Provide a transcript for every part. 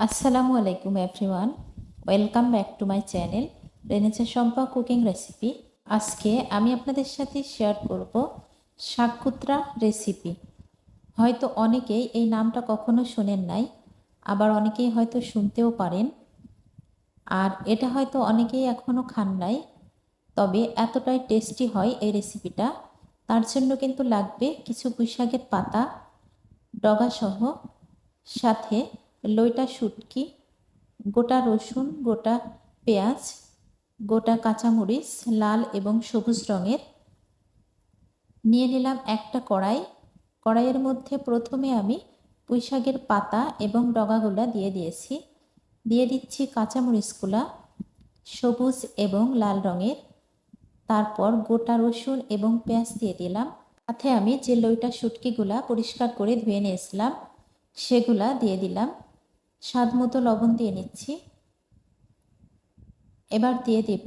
আসসালামু আলাইকুম everyone welcome back to my channel রেনেচা Shampa cooking recipe আজকে আমি আপনাদের সাথে শেয়ার করব শাককুত্রা রেসিপি হয়তো অনেকেই এই নামটা কখনো শোনেন নাই, আবার অনেকেই হয়তো শুনতেও পারেন। আর এটা হয়তো অনেকেই এখনও খান নাই, তবে এতটাই টেস্টি হয় এই রেসিপিটা তার জন্য কিন্তু লাগবে কিছু পুঁইশাকের পাতা, ডগাসহ, সাথে লইটা শুটকি, গোটা রসুন, গোটা পেঁয়াজ, গোটা কাঁচামরিচ, লাল এবং সবুজ রঙের। নিয়ে নিলাম একটা কড়াই। কড়াইয়ের মধ্যে প্রথমে আমি পুঁইশাকের পাতা এবং ডগাগুলা দিয়ে দিয়েছি। দিয়ে দিচ্ছি কাঁচামরিচগুলা সবুজ এবং লাল রঙের। তারপর গোটা রসুন এবং পেঁয়াজ দিয়ে দিলাম। সাথে আমি যে লইটা শুটকিগুলা পরিষ্কার করে ধুয়ে নিয়েছিলাম, সেগুলা দিয়ে দিলাম। স্বাদ মতো লবণ দিয়ে নিচ্ছি। এবার দিয়ে দেব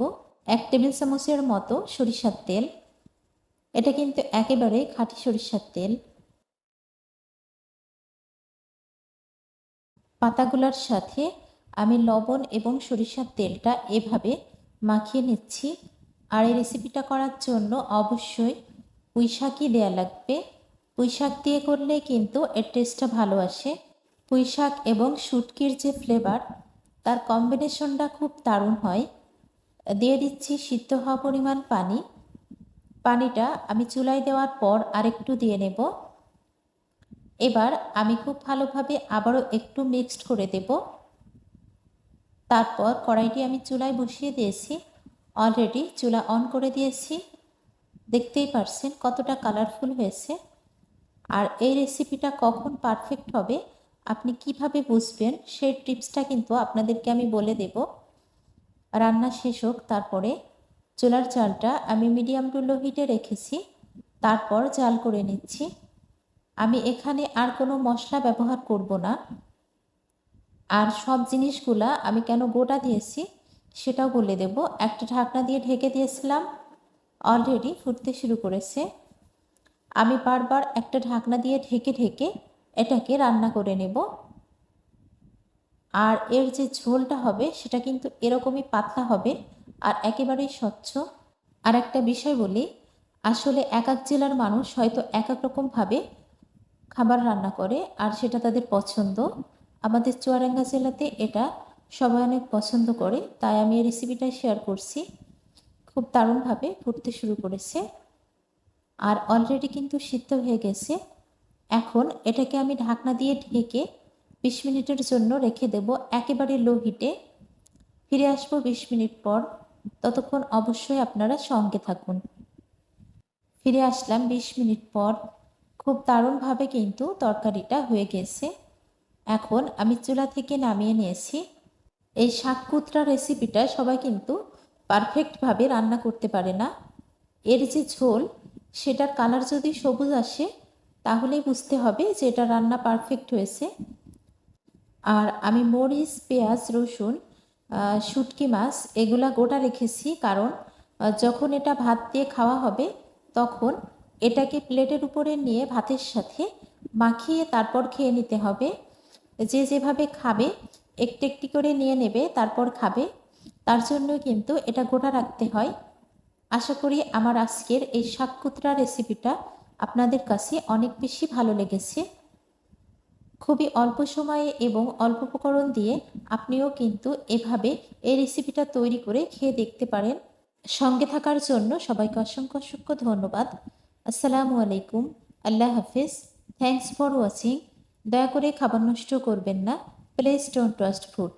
এক টেবিল চামচের মতো সরিষার তেল। এটা কিন্তু একেবারে খাঁটি সরিষার তেল। পাতাগুলোর সাথে আমি লবণ এবং সরিষার তেলটা এভাবে মাখিয়ে নিচ্ছি। আর এই রেসিপিটা করার জন্য অবশ্যই পুঁই শাকই দেওয়া লাগবে। পুঁই শাক দিয়ে করলে কিন্তু এর টেস্টটা ভালো আসে। পুঁই শাক এবং শুটকির যে ফ্লেভার তার কম্বিনেশনটা খুব দারুণ হয়। দিয়ে দিচ্ছি সিদ্ধ হওয়া পরিমাণ পানি। পানিটা আমি চুলায় দেওয়ার পর আরেকটু দিয়ে নেব। এবার আমি খুব ভালোভাবে আবারও একটু মিক্সড করে দেব। তারপর কড়াইটি আমি চুলায় বসিয়ে দিয়েছি। অলরেডি চুলা অন করে দিয়েছি। দেখতেই পারছেন কতটা কালারফুল হয়েছে। আর এই রেসিপিটা কখন পারফেক্ট হবে আপনি কীভাবে বুঝবেন? সেই টিপসটা কিন্তু আপনাদেরকে আমি বলে দেব। রান্না শেষ হোক, তারপরে চুলার চালটা আমি মিডিয়াম টু লো হিটে রেখেছি। তারপর জাল করে নিচ্ছি। আমি এখানে আর কোনো মশলা ব্যবহার করব না। আর সব জিনিসগুলা আমি কেন গোটা দিয়েছি সেটাও বলে দেব। একটা ঢাকনা দিয়ে ঢেকে দিয়েছিলাম অলরেডি ফুটতে শুরু করেছে। আমি বারবার একটা ঢাকনা দিয়ে ঢেকে ঢেকে এটাকে রান্না করে নেব। আর এর যে ঝোলটা হবে, সেটা কিন্তু এরকমই পাতলা হবে আর একেবারেই স্বচ্ছ। আর একটা বিষয় বলি, আসলে এক এক জেলার মানুষ হয়তো এক এক রকমভাবে খাবার রান্না করে আর সেটা তাদের পছন্দ। আমাদের চুয়াডাঙ্গা জেলাতে এটা সবাই অনেক পছন্দ করে, তাই আমি এই রেসিপিটা শেয়ার করছি। খুব দারুণভাবে ফুটতে শুরু করেছে। আর অলরেডি কিন্তু সিদ্ধ হয়ে গেছে। এখন এটাকে আমি ঢাকনা দিয়ে ঢেকে বিশ মিনিটের জন্য রেখে দেব একেবারে লো হিটে। ফিরে আসব বিশ মিনিট পর। ততক্ষণ অবশ্যই আপনারা সঙ্গে থাকুন। ফিরে আসলাম বিশ মিনিট পর। খুব দারুণভাবে কিন্তু তরকারিটা হয়ে গেছে। এখন আমি চুলা থেকে নামিয়ে নিয়েছি। এই শাককুত্রা রেসিপিটা সবাই কিন্তু পারফেক্টভাবে রান্না করতে পারে না। এর যে ঝোল, সেটার কালার যদি সবুজ আসে তাহলেই বুঝতে হবে যে এটা রান্না পারফেক্ট হয়েছে। আর আমি মরিচ, পেঁয়াজ, রসুন শুটকি মাছ এগুলা গোটা রেখেছি কারণ যখন এটা ভাত দিয়ে খাওয়া হবে তখন এটাকে প্লেটের উপরে নিয়ে ভাতের সাথে মাখিয়ে তারপর খেয়ে নিতে হবে। যে যেভাবে খাবে, একটু একটি করে নিয়ে নেবে, তারপর খাবে। তার জন্য কিন্তু এটা গোটা রাখতে হয়। আশা করি আমার আজকের এই শাককুতরা রেসিপিটা আপনাদের কাছে অনেক বেশি ভালো লেগেছে। খুবই অল্প সময়ে এবং অল্প উপকরণ দিয়ে আপনিও কিন্তু এভাবে এই রেসিপিটা তৈরি করে খেয়ে দেখতে পারেন। সঙ্গে থাকার জন্য সবাইকে অসংখ্য অসংখ্য ধন্যবাদ। আসসালামু আলাইকুম। আল্লাহ হাফিজ। থ্যাংকস ফর ওয়াচিং দয়া করে খাবার নষ্ট করবেন না। Place don't trust food